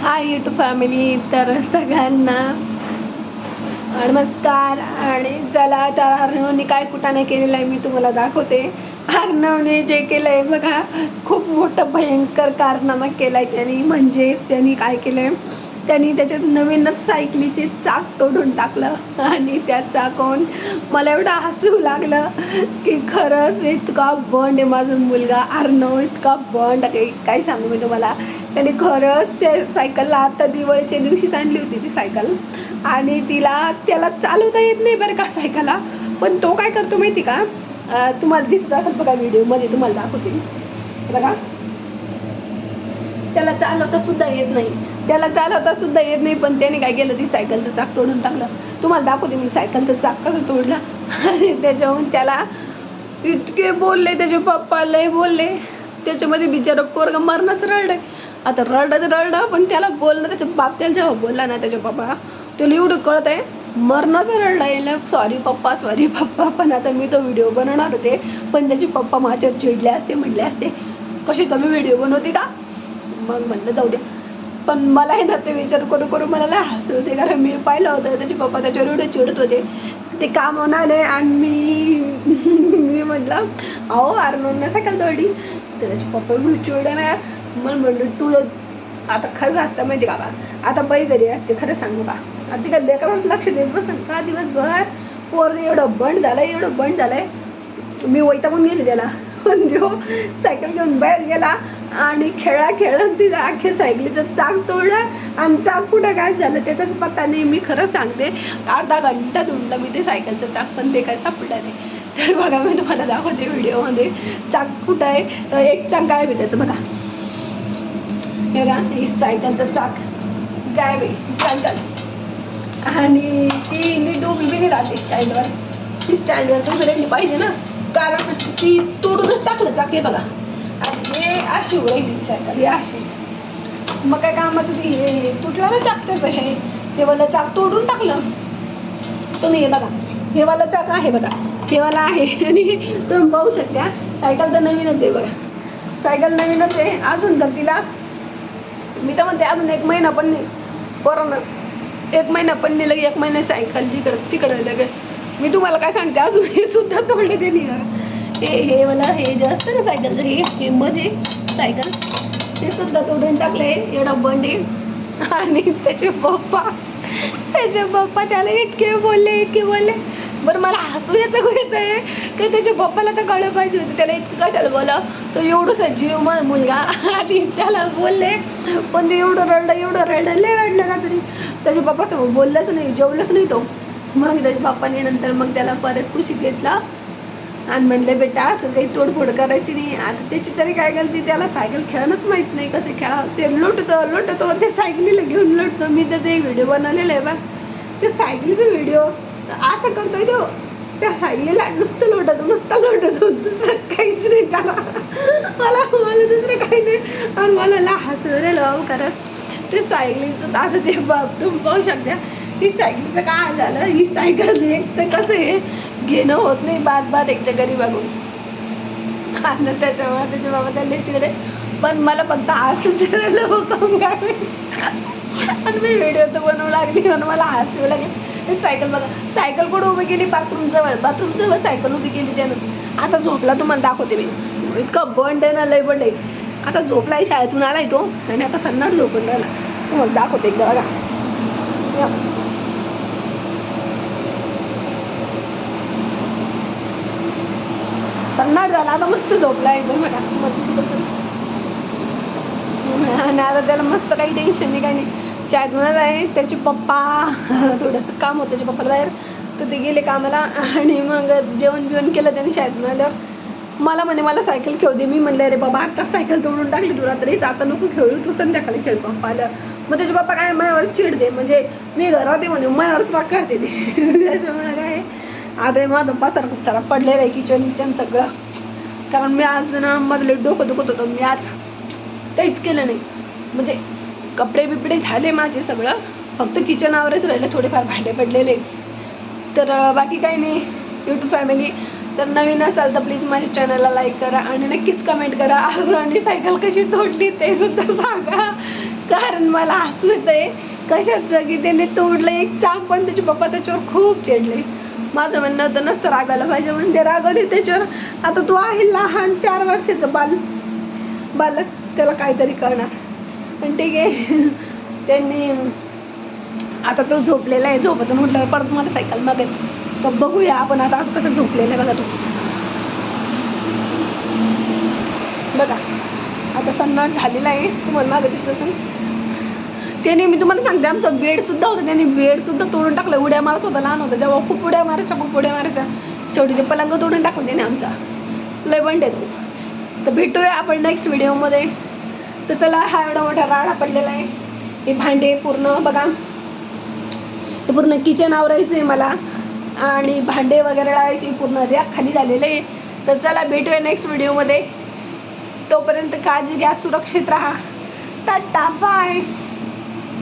Hi YouTube family तर सगळ्यांना नमस्कार. आणि चला तर अर्णवने काय कुठाने केलेलं आहे मी तुम्हाला दाखवते. अर्णवने जे केलं आहे बघा खूप मोठं भयंकर कारनामा केला आहे त्यांनी. म्हणजेच त्यांनी काय केलं आहे त्यांनी त्याच्यात नवीनच सायकलीचे चाक तोडून टाकलं. आणि त्या चाकून मला एवढं हसू लागलं की खरंच इतका बंड आहे माझा मुलगा. अर्णव इतका बंड काही काय सांगू मी तुम्हाला. त्याने खरंच त्या सायकलला आता दिवाळीच्या दिवशीच आणली होती ती सायकल आणि तिला त्याला चालवता येत नाही बरं का सायकलला पण तो काय करतो माहिती का? तुम्हाला दिसत असेल बघा व्हिडिओमध्ये तुम्हाला दाखवते. बघा. त्याला चालवता सुद्धा येत नाही. त्याला चालवता सुद्धा येत नाही पण त्याने काय केलं? ती सायकलचं चाक तोडून टाकलं. तुम्हाला दाखवते मी सायकलचं चाक कसं तोडलं. आणि त्याच्याहून त्याला इतके बोलले त्याचे पप्पा लय बोलले. त्याच्यामध्ये बिचारा पोरगा मरणच रडलं आता रडत रडलं पण त्याला बोलणं त्याच्या बाप त्याला जेव्हा बोलला ना त्याच्या पप्पा त्याला एवढं कळत आहे मरणाचं रडलं आहे सॉरी पप्पा सॉरी पप्पा पण आता मी तो व्हिडिओ बनवणार होते. पण त्याचे पप्पा माझ्यावर चिडले असते म्हटले असते कशी तुम्ही व्हिडिओ बनवते का? मग म्हणलं जाऊ दे पण मला हे ना ते विचार करू करू मला लय हसू होते कारण मी पाहिलं होतं त्याचे पप्पा त्याच्यावर एवढे चिडत होते. ते काम आले आणि मी मी म्हटलं अहो आरनोन नसा तोडली. थोडी त्याचे पप्पा एवढे ना मला म्हणलं तू आता खरं असतं माहिती का बा आता बाई घरी असते खरं सांगू बा आता तिकडे का लक्ष देत बसन का दिवसभर? पोर एवढं बंड झालंय एवढं बंड झालंय. मी वैता पण गेली त्याला. पण सायकल घेऊन बाहेर गेला आणि खेळा खेळत तिचं अखेर सायकलीचं चाक तोडलं आणि चाक कुठं काय झालं त्याचाच पत्ता नाही. मी खरं सांगते अर्धा घंटा धुंडलं मी ते सायकलचं चाक पण ते काय सापडलं नाही. तर बघा मी तुम्हाला दाखवते व्हिडिओमध्ये. चाक कुठं आहे? एक चाक गायब आहे त्याचं बघा. हे बघा ही सायकलचं चाक गायब आहे सायकल. आणि ती नीट उभी राहते स्टँडवर. ती स्टँडवर तर राहिली पाहिजे ना. कारण ती तोडूनच टाकलं चाक हे बघा. आणि हे अशी राहिली सायकल हे अशी. मग काय कामाचं ते हे तुटलं ना चाक त्याचं हे. ते मला चाक तोडून टाकलं. तुम्ही हे बघा. हेवाला चाक आहे बघा? हेवाला आहे. आणि तुम्ही पाहू शकता सायकल तर नवीनच आहे बघा. सायकल नवीनच आहे. अजून तर तिला मी तर म्हणते अजून एक महिना पण नाही. कोरोना एक महिना पण नाही लगे एक महिना सायकल जिकडं तिकडं लगे. मी तुम्हाला काय सांगते अजून हे सुद्धा तोडले त्यांनी हे हे मला हे जे असतं ना सायकलचं हे हे मध्ये सायकल ते सुद्धा तोडून टाकले एवढा बंड आहे. आणि त्याचे पप्पा त्याचे पप्पा त्याला इतके बोलले इतके बोलले. बरं मला हसू याचं गोष्ट आहे की त्याच्या पप्पाला तर कळलं पाहिजे होतं. त्याला इतकं कशाला बोला तो एवढंसा जीव मग मुलगा. आधी त्याला बोलले. पण ते एवढं रडलं एवढं रडलं. लय रडलं तरी. त्याच्या पप्पासमोर बोललंच नाही जेवलंच नाही तो. मग त्याच्या पप्पाने नंतर मग त्याला परत कुशीत घेतला. आणि म्हणले बेटा असं काही तोडफोड करायची नाही. आता त्याची तरी काय गलती? त्याला सायकल खेळणंच माहीत नाही कसं खेळा ते लुटतो लुटतो ते सायकलीला घेऊन लुटतो. मी त्याचा एक व्हिडिओ बनवलेला आहे बा ते सायकलीचा व्हिडिओ असं करतोय तो. त्या सायकलीला नुसतं लोटत नुसतं लोटत दुसरं काहीच नाही त्याला. मला मला दुसरं काही नाही. आणि मला ला हसू रे लाव कारण ते सायकलीचं आता ते बाप तुम्ही पाहू शकता. ही सायकलचं काय झालं? ही सायकल एक तर कसं आहे घेणं होत नाही बाद बाद एकदा बघून. आणि त्याच्यामुळे त्याचे बाबा त्याला चिडे पण मला फक्त हसूच राहिलं हो काय आणि मी व्हिडिओ तर बनवू लागली म्हणून मला हसू लागेल. ते सायकल बघा सायकल कुठं उभी केली? बाथरूमजवळ बाथरूमजवळ सायकल उभी केली त्यानं. आता झोपला तुम्हाला दाखवते मी. इतकं बंड आहे ना लय बंड आहे. आता झोपलाय शाळेतून आलाय तो. आणि आता सन्नाट झोपून राहिला. तुम्हाला दाखवते एकदा बघा. सन्नाट झाला आता मस्त झोपला एकदम बघा मस्त बसून. आणि आता त्याला मस्त काही टेन्शन नाही काही नाही. शाळेतून आहे त्याचे पप्पा थोडंसं काम होतं त्याच्या पप्पाला बाहेर. तर ते गेले कामाला आणि मग जेवण बिवण केलं त्याने शाळेत म्हणाल्यावर मला म्हणे मला सायकल खेळू दे. मी म्हणले अरे बाबा आता सायकल तोडून टाकली तू रात्रीच आता नको खेळू तू संध्याकाळी खेळ पप्पा. आलं. मग त्याचे पप्पा काय माझ्यावर चिडते म्हणजे मी घरात आहे म्हणे माझ्यावरच राग करते ते. त्याच्यामुळे काय आता माझं पसार खूप सारा पडलेला आहे किचन विचन सगळं. कारण मी आज ना मधले डोकं दुखत होतं. मी आज काहीच केलं नाही. म्हणजे कपडे बिपडे झाले माझे सगळं. फक्त किचनावरच राहिले. थोडेफार भांडे पडलेले. तर बाकी काही नाही. यूट्यूब फॅमिली तर नवीन असाल तर प्लीज माझ्या चॅनलला लाईक करा आणि नक्कीच कमेंट करा. आणि सायकल कशी तोडली ते सुद्धा सांगा. कारण मला हसू आहे कशाचं? की त्याने तोडलं. एक चाक पण त्याचे पप्पा त्याच्यावर खूप चिडले. माझं म्हणणं होतं नसतं रागायला पाहिजे म्हणून ते रागवले त्याच्यावर. आता तू आहे लहान चार वर्षाचं बाल बालक त्याला काहीतरी करणार. पण ठीक आहे. त्यांनी आता तो झोपलेला आहे झोपत म्हटलं परत मला सायकल मागेल. तर बघूया आपण आता कसं झोपलेला आहे बघा तो. बघा आता सन्नाट झालेला आहे. तुम्हाला मागे दिसत असेल. त्याने मी तुम्हाला सांगते आमचा बेडसुद्धा होता त्याने बेडसुद्धा तोडून टाकलं. उड्या मारत होता लहान होता तेव्हा खूप उड्या मारायच्या खूप उड्या मारायच्या. शेवटी ते पलंग तोडून टाकून त्याने आमचा. लय बंडे आहे तर भेटूया आपण नेक्स्ट व्हिडिओमध्ये तर चला हा एवढा मोठा राडा पडलेला आहे. हे भांडे पूर्ण बघा. ते पूर्ण किचन आवरायचं आहे मला. आणि भांडे वगैरे लावायचे पूर्ण रॅक खाली झालेलं आहे. तर चला भेटूया नेक्स्ट व्हिडिओमध्ये तोपर्यंत काळजी घ्या सुरक्षित राहा. Tata bye